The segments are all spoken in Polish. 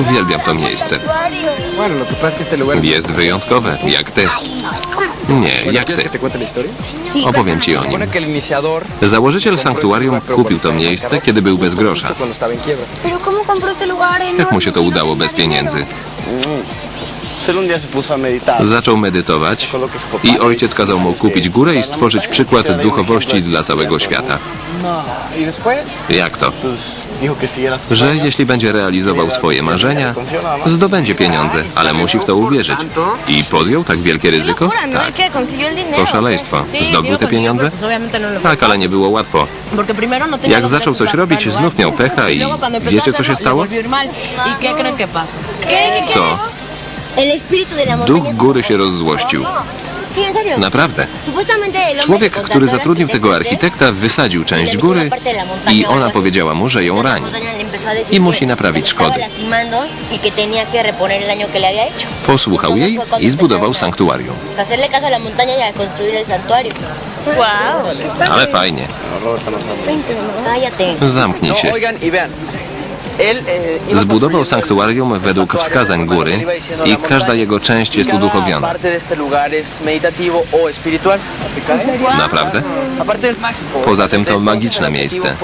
Uwielbiam to miejsce. Jest wyjątkowe, jak ty. Nie, jak ¿Quieres que ty. Opowiem ci o nim. Założyciel sanktuarium kupił to miejsce, kiedy był bez grosza. Jak mu się to udało bez pieniędzy? Zaczął medytować i ojciec kazał mu kupić górę i stworzyć przykład duchowości dla całego świata. Y después... Jak to? Że jeśli będzie realizował swoje marzenia, zdobędzie pieniądze, ale musi w to uwierzyć. I podjął tak wielkie ryzyko? ¿no? Tak. ¿Y. To szaleństwo. Zdobył te pieniądze? no Tak, ale nie było łatwo. No Jak zaczął coś robić, znów miał pecha i wiecie co się stało? ¿Y. Co? Duch góry się rozzłościł. Naprawdę. Człowiek, który zatrudnił tego architekta, wysadził część góry i ona powiedziała mu, że ją rani. I musi naprawić szkody. y. Posłuchał jej i zbudował sanktuarium. Y. Wow. Ale fajnie. Zamknij się. Zbudował construyendo sanktuarium według wskazań góry i każda jego część jest uduchowiona. Naprawdę? Poza tym to magiczne miejsce.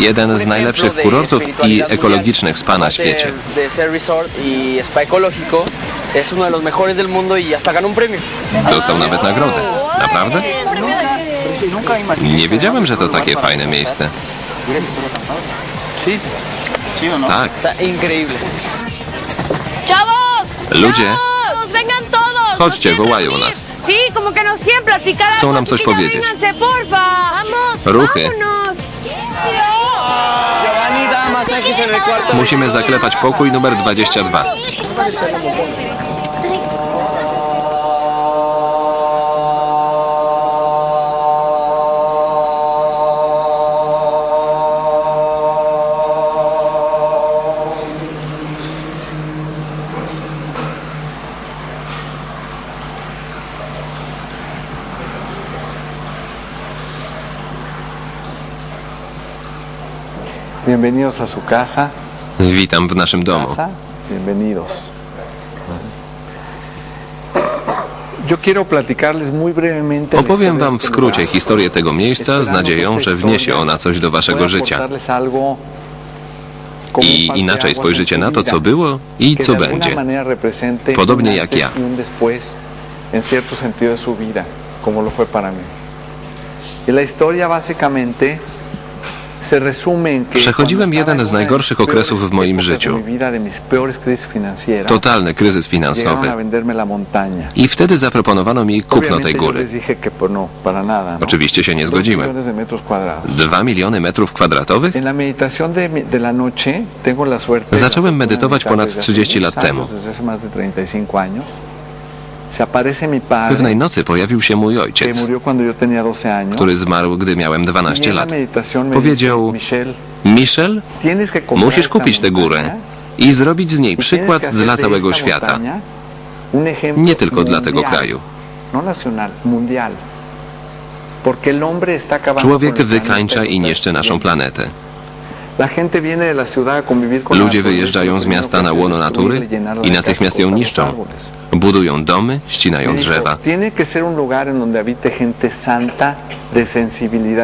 Jeden z najlepszych kurortów i ekologicznych spa na świecie. Y spa mundo y premio. Dostał nawet nagrodę. Naprawdę? Nie wiedziałem, że to takie fajne miejsce. Sí, Tak. está increíble. ¡Chavos! Ludzie, ¡Chavos! ¡Vengan todos! Chodźcie, wołają nas. Sí, como que nos quieren platicar Chcą nam coś powiedzieć. vénganse, porfa! ¡Vamos! Ruchy. Musimy zaklepać pokój numer 22. Bienvenidos a su casa. Witam w naszym domu. Bienvenidos. Opowiem wam w skrócie historię tego miejsca z nadzieją, że wniesie ona coś do waszego życia. I inaczej spojrzycie na to, co było i co będzie. Podobnie jak ja. en Przechodziłem jeden en z najgorszych okresów w moim życiu. Totalny kryzys finansowy. I wtedy zaproponowano mi kupno tej góry. no, ¿no? Oczywiście się nie zgodziłem. Dwa miliony metrów kwadratowych? Zacząłem medytować ponad desde hace 30 muchos lat temu. Pewnej nocy pojawił się mój ojciec, murió cuando yo tenía 12 años. który zmarł, gdy miałem y 12 en la lat. Powiedział, Michel, musisz kupić tę górę i zrobić z niej y przykład dla całego świata. Nie tylko dla tego kraju. No Człowiek wykańcza i y niszczy naszą planetę. Ludzie wyjeżdżają z primero miasta na łono natury i natychmiast ją niszczą. Budują domy, ścinają drzewa. Y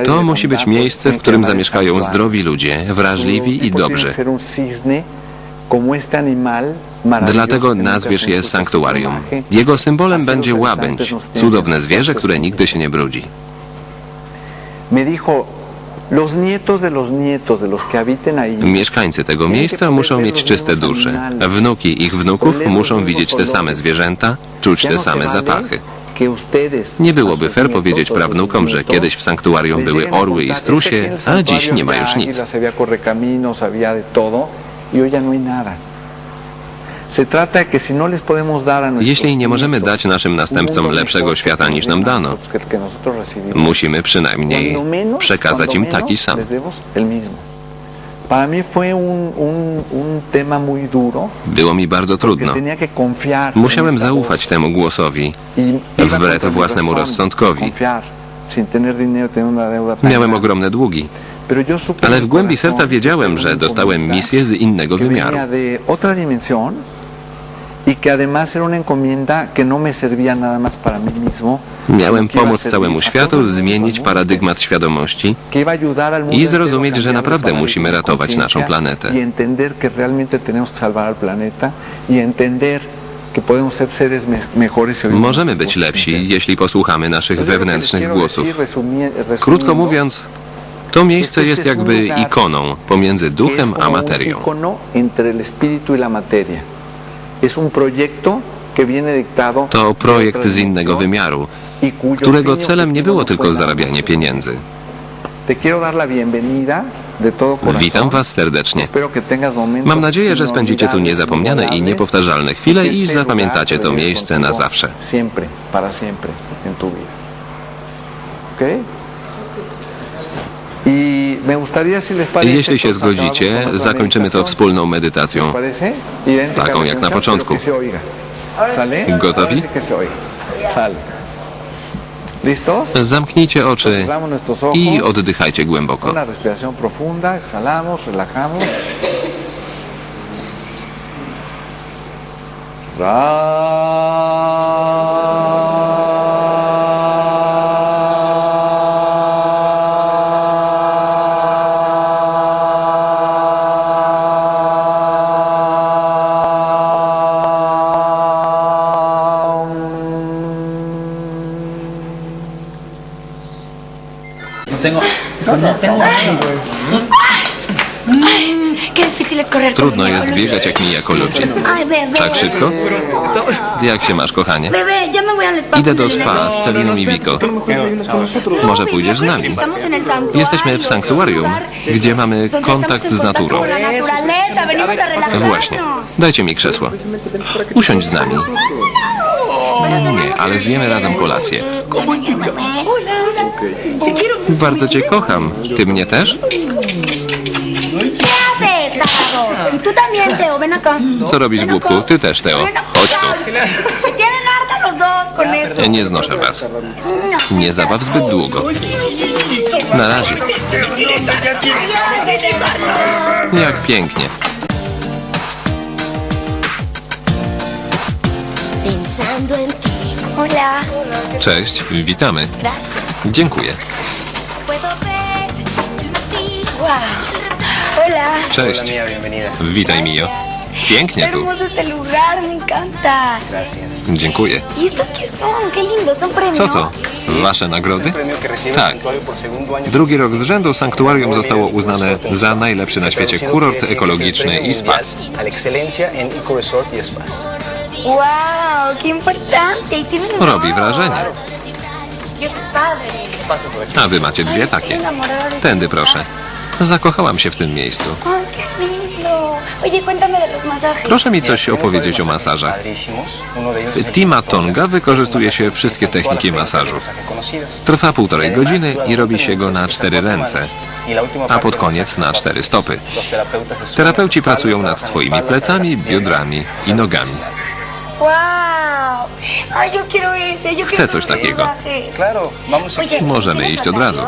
To musi być miejsce, w którym zamieszkają zdrowi ludzie, wrażliwi i dobrzy. maravilloso Dlatego nazwiesz je sanktuarium. Jego symbolem będzie łabędź, cudowne zwierzę, które nigdy się nie brudzi. Mieszkańcy tego miejsca muszą mieć czyste dusze. Wnuki ich wnuków muszą widzieć te same zwierzęta, czuć te no same zapachy. Nie byłoby fair powiedzieć prawnukom, że kiedyś w sanktuarium były orły i strusie, a dziś nie ma już nic. Jeśli nie możemy dać naszym następcom lepszego świata niż nam dano, musimy przynajmniej przekazać im taki sam. Było mi bardzo trudno. Musiałem zaufać temu głosowi. Iba wbrew własnemu rozsądkowi. Miałem ogromne długi. Ale w głębi serca wiedziałem, że dostałem misję z innego wymiaru. Dimensión y que además era una encomienda que no me servía nada más para mí mismo. Miałem pomóc całemu światu zmienić paradygmat świadomości i zrozumieć, że naprawdę musimy ratować naszą planetę. Y entender que realmente tenemos que salvar al planeta y entender y Możemy być lepsi, jeśli posłuchamy naszych wewnętrznych głosów. Krótko resumiendo, mówiąc, to miejsce jest jakby ikoną pomiędzy duchem a materią. To projekt z innego wymiaru, y którego y celem nie było tylko zarabianie pieniędzy. Witam Was serdecznie. Mam nadzieję, że spędzicie tu niezapomniane i niepowtarzalne chwile y que i zapamiętacie to miejsce na zawsze. Siempre, para Y Jeśli się zgodzicie, zakończymy to wspólną ¿Les medytacją. Idéntica Taką jak na początku. Gotowi? Zamknijcie oczy i oddychajcie głęboko. Una profunda, exhalamos, relajamos. Qué difícil es correr Trudno jest biegać jak mija bebé. Tak szybko? Jak się masz, kochanie? Idę do spa z Celiną i Wiko. Może pójdziesz z nami? Jesteśmy w sanktuarium, gdzie mamy kontakt z naturą. Właśnie. Dajcie mi krzesło. Usiądź z nami. Nie, ale zjemy razem kolację. Bardzo cię kocham. Ty mnie też? Co robisz, głupku? Ty też, Teo. Chodź tu. Nie znoszę was. Nie zabaw zbyt długo. Na razie. Jak pięknie. Cześć, witamy. Dziękuję. Wow. Hola. Cześć. Witaj, Mio. Pięknie tu. Hermoso este lugar, me encanta. Dziękuję. ¿Y estos qué son? Qué lindos, son premios. Co to? Wasze nagrody? Tak. Drugi rok z rzędu sanktuarium zostało uznane za najlepszy na świecie kurort ekologiczny i spa. Y. Wow, qué importante. Y Robi wrażenie. A wy macie dwie takie. Tędy proszę. Zakochałam się w tym miejscu. Proszę mi coś opowiedzieć o masażach. W Tima Tonga wykorzystuje się wszystkie techniki masażu. Trwa półtorej godziny i robi się go na cztery ręce, a pod koniec na cztery stopy. Terapeuci pracują nad twoimi plecami, biodrami i nogami. Chcę coś takiego. Możemy ¿tienes iść od razu.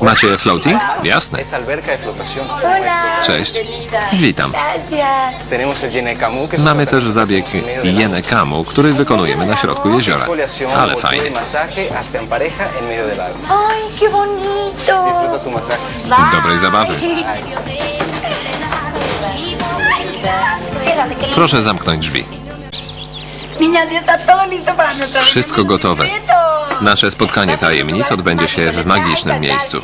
Macie floating? Jasne. Cześć. Witam. Mamy też zabieg agua. Jenekamu, który wykonujemy na środku jeziora. Ale fajnie. Dobrej zabawy. Proszę zamknąć drzwi. Wszystko gotowe. Nasze spotkanie tajemnic odbędzie się w magicznym miejscu.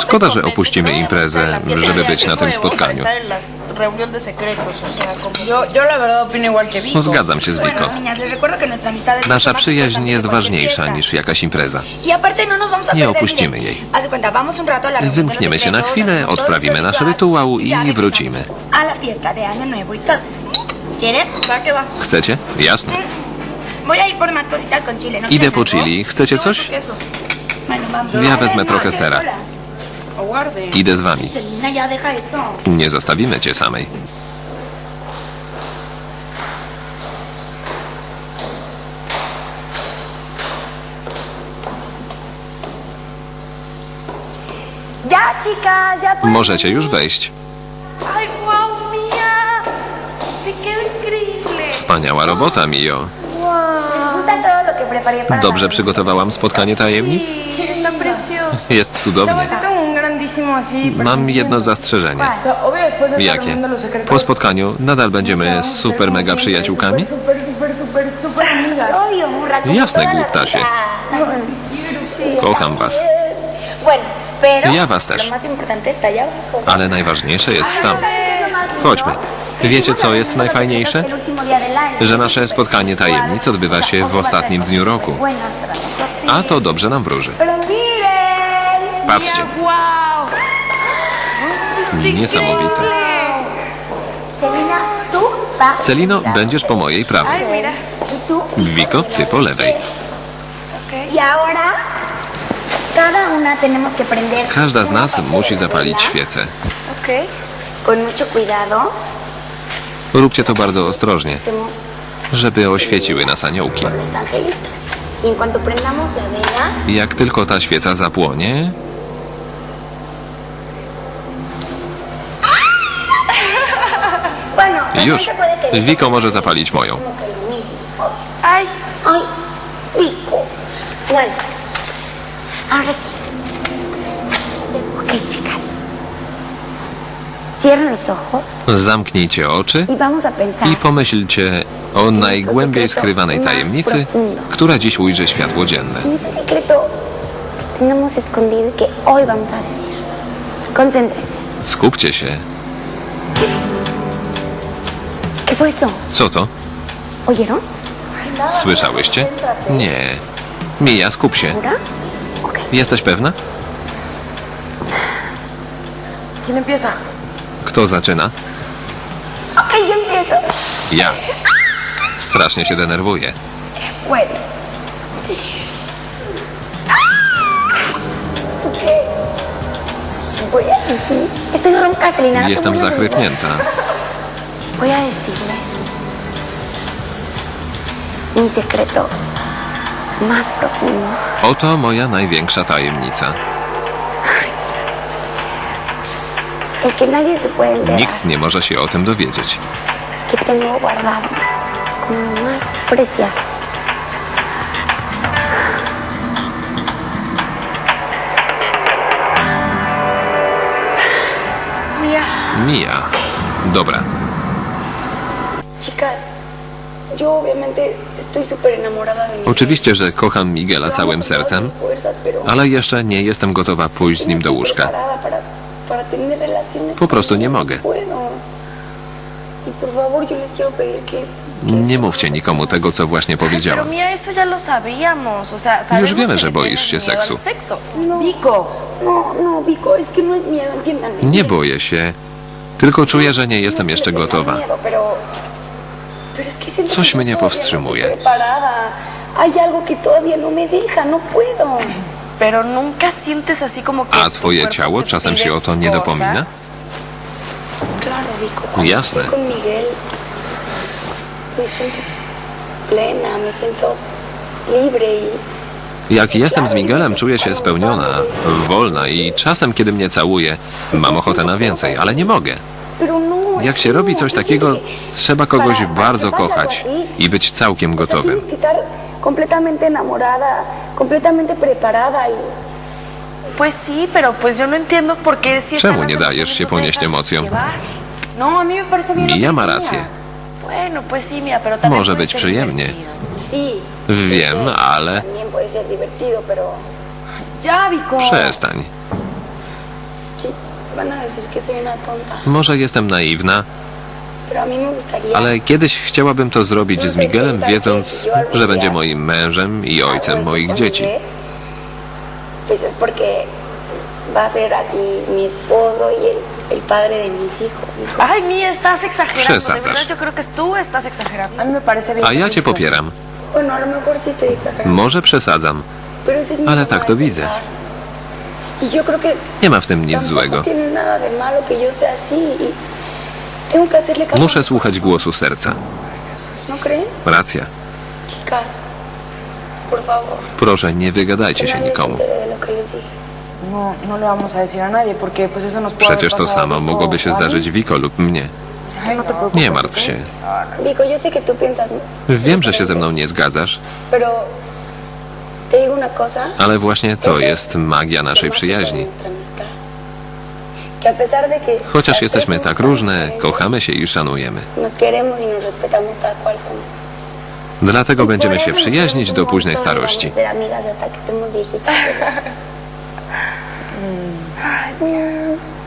Szkoda, me że opuścimy imprezę, żeby być na tym spotkaniu. estar en la reunión de secretos, o sea, como... Yo, yo la verdad opino igual que Vico. Zgadzam się z Wiko. Nasza przyjaźń jest ważniejsza niż jakaś impreza. Y no Nie opuścimy jej. Wymkniemy się na chwilę, odprawimy el nasz ritual rytuał y i wrócimy. Y. Chcecie? Jasne. ¿no Idę po chili. Chcecie coś? Ja wezmę trochę sera. Idę z wami. Nie zostawimy cię samej. Możecie już wejść. Wspaniała robota, Mio. ¿Les gusta todo lo que preparé para Dobrze przygotowałam spotkanie tajemnic? Jest cudownie. Mam jedno zastrzeżenie. Jakie? Po spotkaniu nadal będziemy super mega przyjaciółkami? Jasne, głuptasie. Kocham was. Ja was też. Ale najważniejsze jest tam. Chodźmy. Wiecie, co jest najfajniejsze? Że nasze spotkanie tajemnic odbywa się w ostatnim dniu roku. A to dobrze nam wróży. Patrzcie, niesamowite. Celino, będziesz po mojej prawej. Wiko, ty po lewej. Każda z nas musi zapalić świecę. Róbcie to bardzo ostrożnie, żeby oświeciły nas aniołki. Y Jak tylko ta świeca zapłonie, już. Wiko może zapalić moją. obvio. Ay, Vico. Bueno, ahora sí. Zamknijcie oczy y i pomyślcie o najgłębiej skrywanej tajemnicy, która dziś ujrzy światło dzienne. Y. Skupcie się. Co to? Słyszałyście? Nie. Mija, skup się. Jesteś pewna? Kto zaczyna? Ja. Strasznie się denerwuję. Voy a decir. Estoy ronca, Selena. te Jestem zachrypnięta. Voy a decirles mi secreto más profundo. Oto moja największa tajemnica. Nikt nie może się o tym dowiedzieć. Mija. Dobra. Oczywiście, że kocham Miguela całym sercem, ale jeszcze nie jestem gotowa pójść z nim do łóżka. Po prostu nie mogę. Y Nie mówcie nikomu tego, co właśnie powiedziałam. sabemos wiemy, że boisz się seksu. No, no, no. Nie boję się, tylko czuję, że nie jestem No es jeszcze gotowa. Coś mnie powstrzymuje. Hay algo que todavía no me deja, no puedo. Pero nunca sientes así como que. A tu twoje cuerpo ciało te czasem pide się o to nie dopomina? cosas? Claro, Vico, cuando Jasne. estoy con Miguel me siento plena, me siento libre y Jak jestem z Miguelem, czuję się spełniona, wolna i czasem, kiedy mnie całuje, mam ochotę na więcej, ale nie mogę. Pero no, Jak się robi coś takiego, trzeba kogoś bardzo kochać i być całkiem gotowym. estar completamente enamorada, completamente preparada y Pues sí, pero pues yo no entiendo por qué si Czemu nie dajesz się no ponieść emocjom? llevar? No, a mí me parece bien. lo Mija ma rację. Mía. Bueno, pues sí, Mía, pero también Może być przyjemnie. sí. Wiem, ale También puede ser divertido, pero Ya, Vico. przestań. es que van a decir que soy una tonta. Może jestem naiwna, ale kiedyś chciałabym to zrobić z Miguelem, wiedząc, że będzie moim mężem i ojcem así moich dzieci. Przesadzasz. A ja cię popieram. Może przesadzam. Ale tak to widzę. Y Nie ma w tym nic złego. Muszę słuchać głosu serca. Racja. Proszę, nie wygadajcie się nikomu. no, no Przecież to samo mogłoby się zdarzyć Wiko lub mnie. No. Nie martw się. Wiem, że się ze mną nie zgadzasz, ale właśnie to jest magia naszej przyjaźni. Que a pesar de que Chociaż jesteśmy tak różne, kochamy się i szanujemy. Nos queremos y nos respetamos tal cual somos. Dlatego będziemy Por się przyjaźnić do późnej y starości. Vamos